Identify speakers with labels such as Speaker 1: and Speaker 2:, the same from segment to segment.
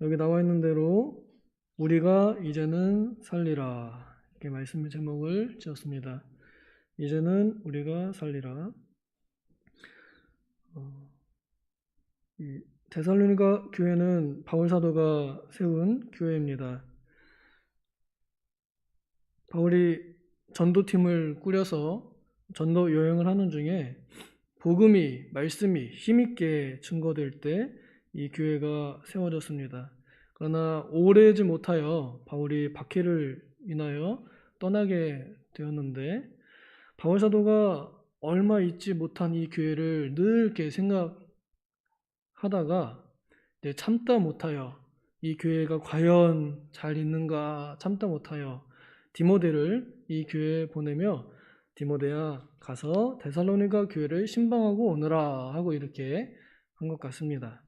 Speaker 1: 여기 나와 있는 대로 우리가 이제는 살리라. 이렇게 말씀의 제목을 지었습니다. 이제는 우리가 살리라. 어, 이 데살로니가 교회는 바울 사도가 세운 교회입니다. 바울이 전도팀을 꾸려서 전도 여행을 하는 중에 복음이 말씀이 힘있게 증거될 때 이 교회가 세워졌습니다. 그러나 오래지 못하여 바울이 박해를 인하여 떠나게 되었는데 바울 사도가 얼마 있지 못한 이 교회를 늘 이렇게 생각하다가 참다 못하여 이 교회가 과연 잘 있는가 참다 못하여 디모데를 이 교회에 보내며 디모데야 가서 데살로니가 교회를 신방하고 오너라 하고 이렇게 한 것 같습니다.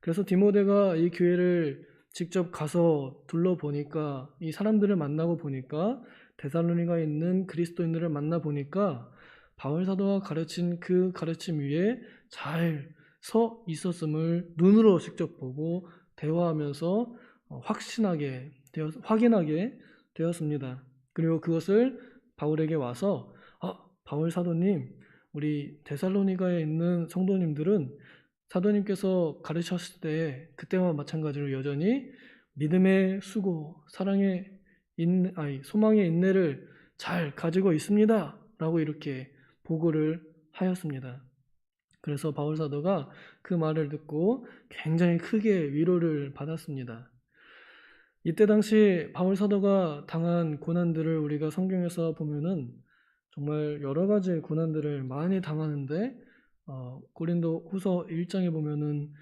Speaker 1: 그래서 디모데가 이 교회를 직접 가서 둘러보니까 이 사람들을 만나고 보니까 데살로니가 있는 그리스도인들을 만나 보니까 바울 사도가 가르친 그 가르침 위에 잘 서 있었음을 눈으로 직접 보고 대화하면서 어, 확신하게 되었, 확인하게 되었습니다. 그리고 그것을 바울에게 와서 아, 바울 사도님, 우리 데살로니가에 있는 성도님들은 사도님께서 가르쳤을 때 그때와 마찬가지로 여전히 믿음의 수고, 사랑의 인, 아니, 소망의 인내를 잘 가지고 있습니다.라고 이렇게 보고를 하였습니다. 그래서 바울 사도가 그 말을 듣고 굉장히 크게 위로를 받았습니다. 이때 당시 바울 사도가 당한 고난들을 우리가 성경에서 보면은 정말 여러 가지 고난들을 많이 당하는데 어, 고린도 후서 1장에 보면은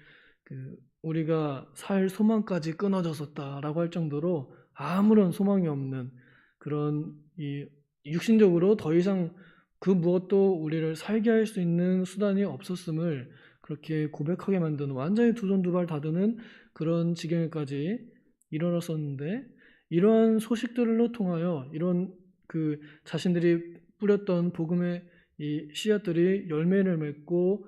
Speaker 1: 그 우리가 살 소망까지 끊어졌었다라고 할 정도로 아무런 소망이 없는 그런 이 육신적으로 더 이상 그 무엇도 우리를 살게 할 수 있는 수단이 없었음을 그렇게 고백하게 만드는 완전히 두 손 두 발 다 드는 그런 지경에까지 이르렀었는데 이러한 소식들로 통하여 이런 그 자신들이 뿌렸던 복음의 이 씨앗들이 열매를 맺고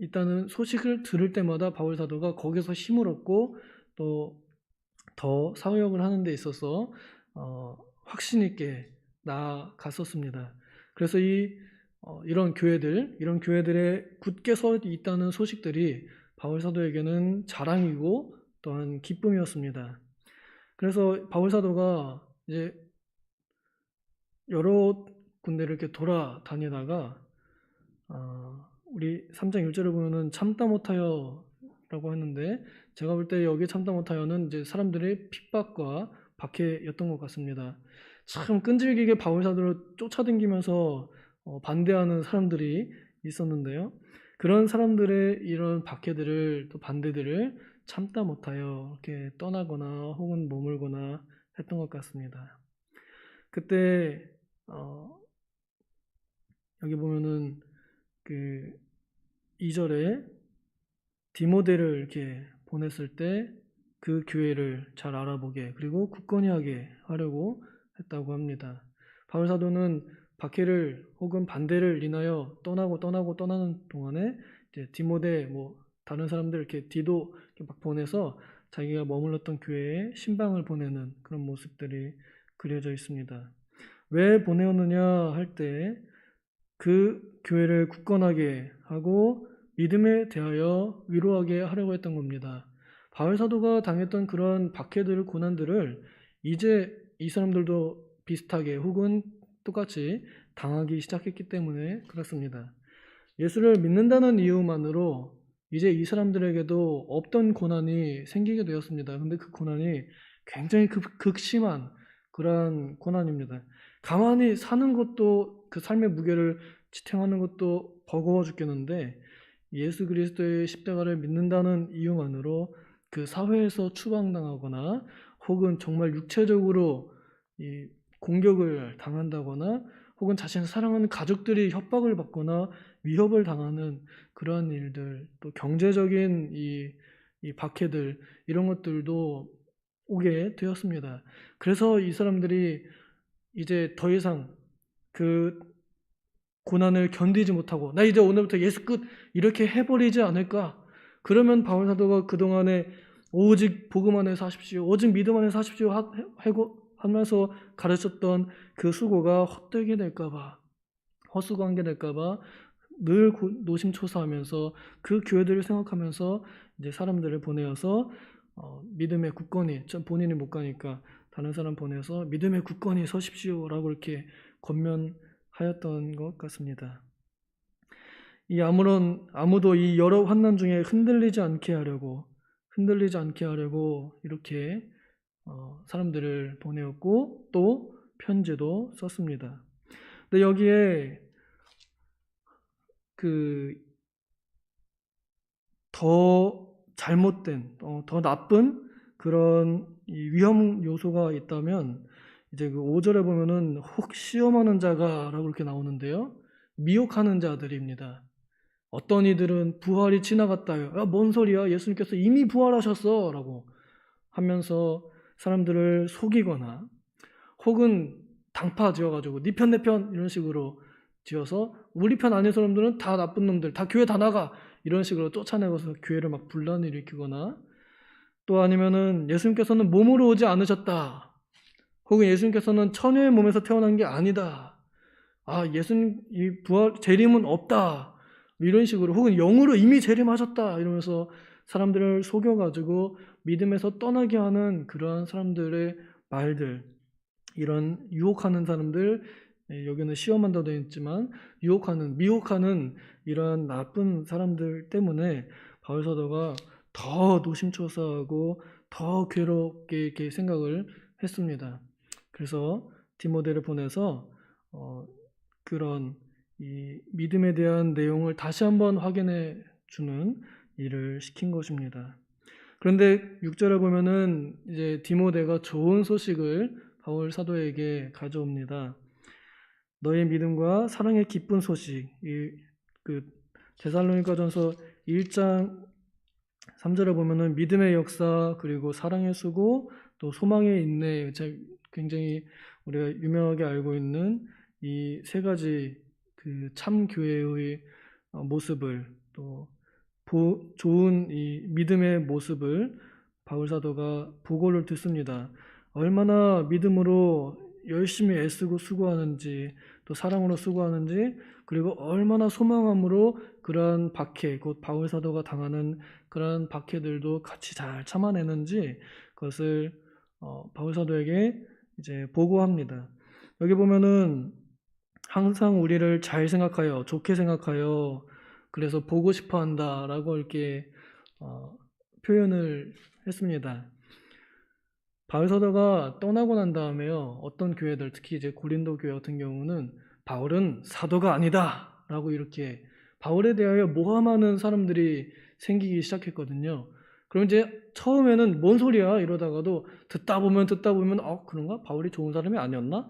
Speaker 1: 있다는 소식을 들을 때마다 바울 사도가 거기서 힘을 얻고 또 더 사역을 하는 데 있어서 어, 확신 있게 나아갔었습니다. 그래서 이 어, 이런 교회들, 이런 교회들에 굳게 서 있다는 소식들이 바울 사도에게는 자랑이고 또한 기쁨이었습니다. 그래서 바울 사도가 이제 여러 군데를 이렇게 돌아다니다가 어, 우리 3장 1절을 보면은 참다 못하여 라고 했는데 제가 볼 때 여기 참다 못하여는 이제 사람들의 핍박과 박해였던 것 같습니다. 참 끈질기게 바울 사도를 쫓아다니면서 어, 반대하는 사람들이 있었는데요. 그런 사람들의 이런 박해들을 또 반대들을 참다 못하여 이렇게 떠나거나 혹은 머물거나 했던 것 같습니다. 그때 어, 여기 보면은 그 2절에 디모데를 이렇게 보냈을 때 그 교회를 잘 알아보게 그리고 굳건히 하게 하려고 했다고 합니다. 바울 사도는 박해를 혹은 반대를 인하여 떠나고 떠나고 떠나는 동안에 디모데 뭐 다른 사람들 이렇게 디도 이렇게 막 보내서 자기가 머물렀던 교회에 신방을 보내는 그런 모습들이 그려져 있습니다. 왜 보내었느냐 할 때 그 교회를 굳건하게 하고 믿음에 대하여 위로하게 하려고 했던 겁니다. 바울 사도가 당했던 그런 박해들, 고난들을 이제 이 사람들도 비슷하게 혹은 똑같이 당하기 시작했기 때문에 그렇습니다. 예수를 믿는다는 이유만으로 이제 이 사람들에게도 없던 고난이 생기게 되었습니다. 근데 그 고난이 굉장히 극, 극심한 그러한 고난입니다. 가만히 사는 것도 그 삶의 무게를 지탱하는 것도 버거워 죽겠는데 예수 그리스도의 십자가를 믿는다는 이유만으로 그 사회에서 추방당하거나 혹은 정말 육체적으로 이 공격을 당한다거나 혹은 자신을 사랑하는 가족들이 협박을 받거나 위협을 당하는 그러한 일들 또 경제적인 이, 이 박해들 이런 것들도 오게 되었습니다. 그래서 이 사람들이 이제 더 이상 그 고난을 견디지 못하고 나 이제 오늘부터 예수 끝 이렇게 해버리지 않을까? 그러면 바울 사도가 그 동안에 오직 복음 안에 사십시오. 오직 믿음 안에 사십시오. 하- 하고 하면서 가르쳤던 그 수고가 헛되게 될까봐 헛수고한 게 될까봐 늘 고- 노심초사하면서 그 교회들을 생각하면서 이제 사람들을 보내어서 어, 믿음의 굳건히 전 본인이 못 가니까 다른 사람 보내서 믿음의 굳건히 서십시오라고 이렇게 권면하였던 것 같습니다. 이 아무런 아무도 이 여러 환난 중에 흔들리지 않게 하려고 흔들리지 않게 하려고 이렇게 어, 사람들을 보내었고 또 편지도 썼습니다. 근데 여기에 그 더 잘못된, 어, 더 나쁜 그런 이 위험 요소가 있다면 이제 그 5절에 보면은 혹 시험하는 자가라고 이렇게 나오는데요. 미혹하는 자들입니다. 어떤 이들은 부활이 지나갔다요. 야, 뭔 소리야? 예수님께서 이미 부활하셨어. 라고 하면서 사람들을 속이거나 혹은 당파 지어가지고 네 편 내 편 이런 식으로 지어서 우리 편 아닌 사람들은 다 나쁜 놈들, 다 교회 다 나가 이런 식으로 쫓아내고서 교회를 막 분란을 일으키거나 또 아니면은 예수님께서는 몸으로 오지 않으셨다. 혹은 예수님께서는 처녀의 몸에서 태어난 게 아니다. 아, 예수님 이 부활 재림은 없다. 이런 식으로 혹은 영으로 이미 재림하셨다 이러면서 사람들을 속여 가지고 믿음에서 떠나게 하는 그러한 사람들의 말들 이런 유혹하는 사람들 예, 여기는 시험한다고 되어 있지만 유혹하는 미혹하는 이러한 나쁜 사람들 때문에 바울 사도가 더 노심초사하고 더 괴롭게 이렇게 생각을 했습니다. 그래서 디모데를 보내서 어, 그런 이 믿음에 대한 내용을 다시 한번 확인해 주는 일을 시킨 것입니다. 그런데 6절에 보면은 이제 디모데가 좋은 소식을 바울 사도에게 가져옵니다. 너의 믿음과 사랑의 기쁜 소식. 이 그 데살로니가전서 1장 3절에 보면은 믿음의 역사 그리고 사랑의 수고 또 소망의 인내 제- 굉장히 우리가 유명하게 알고 있는 이 세 가지 그 참 교회의 어, 모습을 또 보- 좋은 이 믿음의 모습을 바울 사도가 보고를 듣습니다. 얼마나 믿음으로 열심히 애쓰고 수고하는지 또 사랑으로 수고하는지 그리고 얼마나 소망함으로 그러한 박해 곧 바울 사도가 당하는 그러한 박해들도 같이 잘 참아내는지 그것을 어, 바울 사도에게 이제 보고합니다. 여기 보면은 항상 우리를 잘 생각하여 좋게 생각하여 그래서 보고 싶어 한다라고 이렇게 어, 표현을 했습니다. 바울 사도가 떠나고 난 다음에요. 어떤 교회들 특히 이제 고린도 교회 같은 경우는 바울은 사도가 아니다라고 이렇게 바울에 대하여 모함하는 사람들이 생기기 시작했거든요. 그럼 이제 처음에는 뭔 소리야 이러다가도 듣다 보면 듣다 보면 어 그런가 바울이 좋은 사람이 아니었나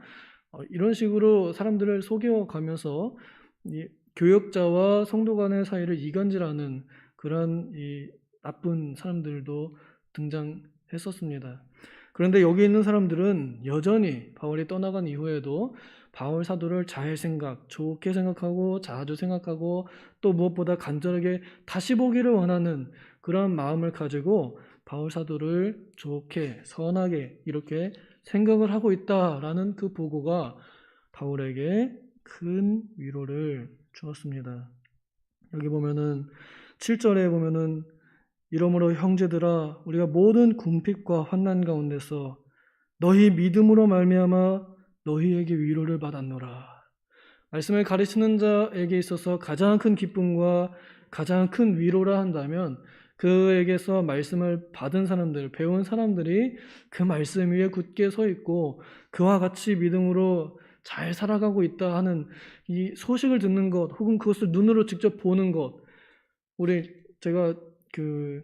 Speaker 1: 어, 이런 식으로 사람들을 속여가면서 이 교역자와 성도 간의 사이를 이간질하는 그런 이 나쁜 사람들도 등장했었습니다. 그런데 여기 있는 사람들은 여전히 바울이 떠나간 이후에도 바울 사도를 잘 생각, 좋게 생각하고 자주 생각하고 또 무엇보다 간절하게 다시 보기를 원하는 그런 마음을 가지고 바울 사도를 좋게 선하게 이렇게 생각을 하고 있다라는 그 보고가 바울에게 큰 위로를 주었습니다. 여기 보면은 7절에 보면은 이러므로 형제들아 우리가 모든 궁핍과 환난 가운데서 너희 믿음으로 말미암아 너희에게 위로를 받았노라. 말씀을 가르치는 자에게 있어서 가장 큰 기쁨과 가장 큰 위로라 한다면 그에게서 말씀을 받은 사람들, 배운 사람들이 그 말씀 위에 굳게 서 있고 그와 같이 믿음으로 잘 살아가고 있다 하는 이 소식을 듣는 것 혹은 그것을 눈으로 직접 보는 것 우리 제가 그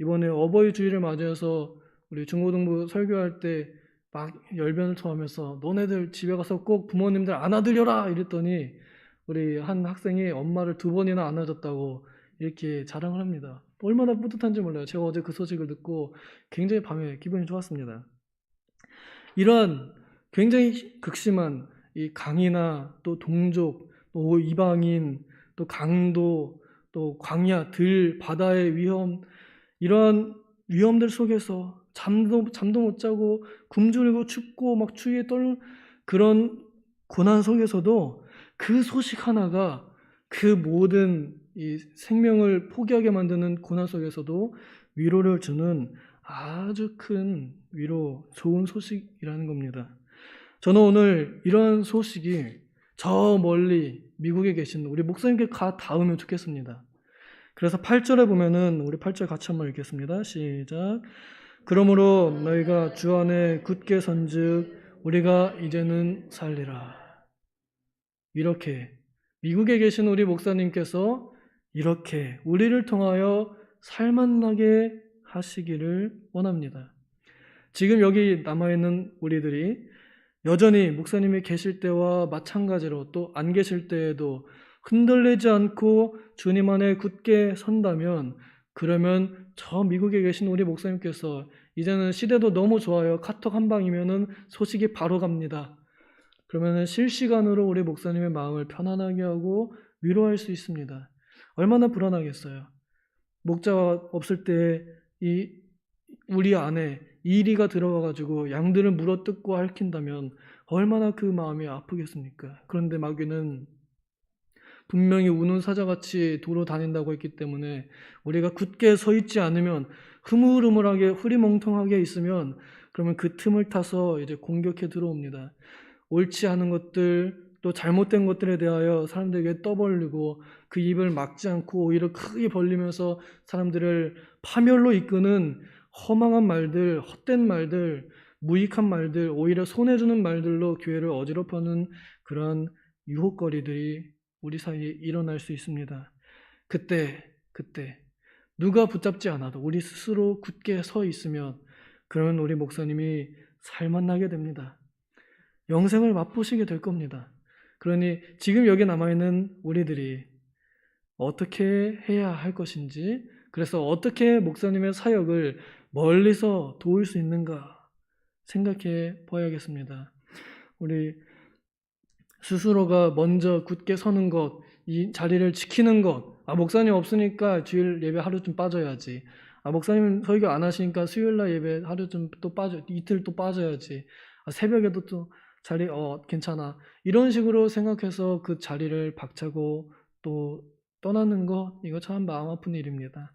Speaker 1: 이번에 어버이 주일을 맞이해서 우리 중고등부 설교할 때 막 열변을 토하면서 너네들 집에 가서 꼭 부모님들 안아들여라 이랬더니 우리 한 학생이 엄마를 두 번이나 안아줬다고 이렇게 자랑을 합니다. 얼마나 뿌듯한지 몰라요. 제가 어제 그 소식을 듣고 굉장히 밤에 기분이 좋았습니다. 이런 굉장히 극심한 이 강이나 또 동족, 또 이방인, 또 강도, 또 광야, 들, 바다의 위험 이런 위험들 속에서 잠도 잠도 못 자고 굶주리고 춥고 막 추위에 떨는 그런 고난 속에서도 그 소식 하나가 그 모든 이 생명을 포기하게 만드는 고난 속에서도 위로를 주는 아주 큰 위로, 좋은 소식이라는 겁니다. 저는 오늘 이런 소식이 저 멀리 미국에 계신 우리 목사님께 가 닿으면 좋겠습니다. 그래서 8절에 보면은 우리 8절 같이 한번 읽겠습니다. 시작. 그러므로 너희가 주 안에 굳게 선즉 우리가 이제는 살리라. 이렇게 미국에 계신 우리 목사님께서 이렇게 우리를 통하여 살만나게 하시기를 원합니다. 지금 여기 남아있는 우리들이 여전히 목사님이 계실 때와 마찬가지로 또 안 계실 때에도 흔들리지 않고 주님 안에 굳게 선다면 그러면 저 미국에 계신 우리 목사님께서 이제는 시대도 너무 좋아요. 카톡 한 방이면은 소식이 바로 갑니다. 그러면은 실시간으로 우리 목사님의 마음을 편안하게 하고 위로할 수 있습니다. 얼마나 불안하겠어요. 목자가 없을 때 이 우리 안에 이리가 들어와 가지고 양들을 물어뜯고 핥힌다면 얼마나 그 마음이 아프겠습니까? 그런데 마귀는 분명히 우는 사자같이 도로 다닌다고 했기 때문에 우리가 굳게 서 있지 않으면 흐물흐물하게 흐리멍텅하게 있으면 그러면 그 틈을 타서 이제 공격해 들어옵니다. 옳지 않은 것들 또 잘못된 것들에 대하여 사람들에게 떠벌리고 그 입을 막지 않고 오히려 크게 벌리면서 사람들을 파멸로 이끄는 허망한 말들, 헛된 말들, 무익한 말들, 오히려 손해주는 말들로 교회를 어지럽하는 그러한 유혹거리들이 우리 사이에 일어날 수 있습니다. 그때, 그때 누가 붙잡지 않아도 우리 스스로 굳게 서 있으면 그러면 우리 목사님이 살만나게 됩니다. 영생을 맛보시게 될 겁니다. 그러니 지금 여기 남아있는 우리들이 어떻게 해야 할 것인지, 그래서 어떻게 목사님의 사역을 멀리서 도울 수 있는가 생각해 봐야겠습니다. 우리 스스로가 먼저 굳게 서는 것, 이 자리를 지키는 것, 아, 목사님 없으니까 주일 예배 하루 좀 빠져야지. 아, 목사님 설교 안 하시니까 수요일 날 예배 하루 좀 또 빠져, 이틀 또 빠져야지. 아, 새벽에도 또 자리, 어, 괜찮아. 이런 식으로 생각해서 그 자리를 박차고 또 떠나는 것, 이거 참 마음 아픈 일입니다.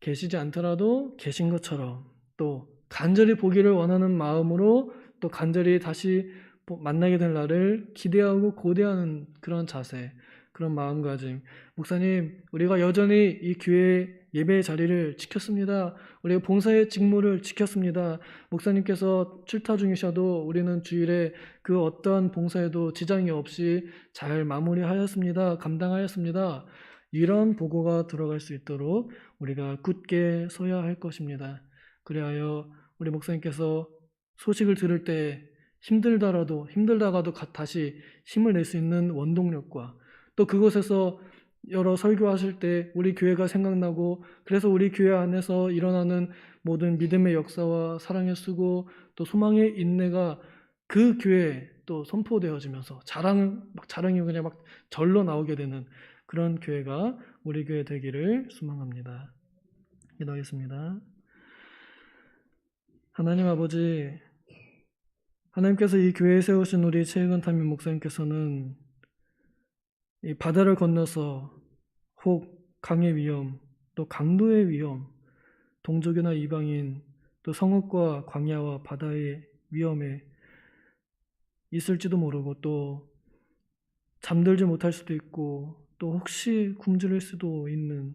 Speaker 1: 계시지 않더라도 계신 것처럼 또 간절히 보기를 원하는 마음으로 또 간절히 다시 만나게 될 날을 기대하고 고대하는 그런 자세, 그런 마음가짐. 목사님, 우리가 여전히 이 교회 예배의 자리를 지켰습니다. 우리가 봉사의 직무를 지켰습니다. 목사님께서 출타 중이셔도 우리는 주일에 그 어떠한 봉사에도 지장이 없이 잘 마무리하였습니다. 감당하였습니다. 이런 보고가 들어갈 수 있도록 우리가 굳게 서야 할 것입니다. 그리하여 우리 목사님께서 소식을 들을 때 힘들더라도 힘들다가도 다시 힘을 낼 수 있는 원동력과 또 그곳에서 여러 설교하실 때 우리 교회가 생각나고 그래서 우리 교회 안에서 일어나는 모든 믿음의 역사와 사랑의 수고 또 소망의 인내가 그 교회에 또 선포되어지면서 자랑 막 자랑이 그냥 막 절로 나오게 되는 그런 교회가 우리 교회 되기를 소망합니다. 기도하겠습니다. 하나님 아버지 하나님께서 이 교회에 세우신 우리 최근 담임 목사님께서는 이 바다를 건너서 혹 강의 위험, 또 강도의 위험, 동족이나 이방인, 또 성읍과 광야와 바다의 위험에 있을지도 모르고 또 잠들지 못할 수도 있고 또 혹시 굶주릴 수도 있는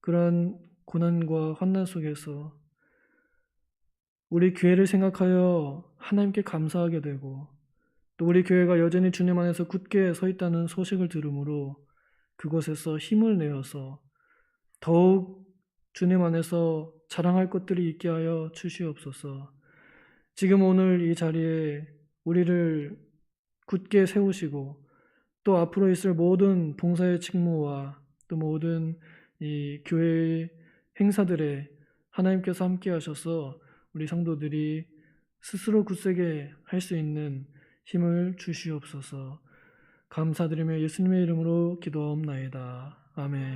Speaker 1: 그러한 고난과 환난 속에서 우리 교회를 생각하여 하나님께 감사하게 되고 또 우리 교회가 여전히 주님 안에서 굳게 서 있다는 소식을 들으므로 그곳에서 힘을 내어서 더욱 주님 안에서 자랑할 것들이 있게 하여 주시옵소서. 지금 오늘 이 자리에 우리를 굳게 세우시고 또 앞으로 있을 모든 봉사의 직무와 또 모든 이 교회의 행사들에 하나님께서 함께 하셔서 우리 성도들이 스스로 굳세게 할 수 있는 힘을 주시옵소서. 감사드리며 예수님의 이름으로 기도하옵나이다. 아멘.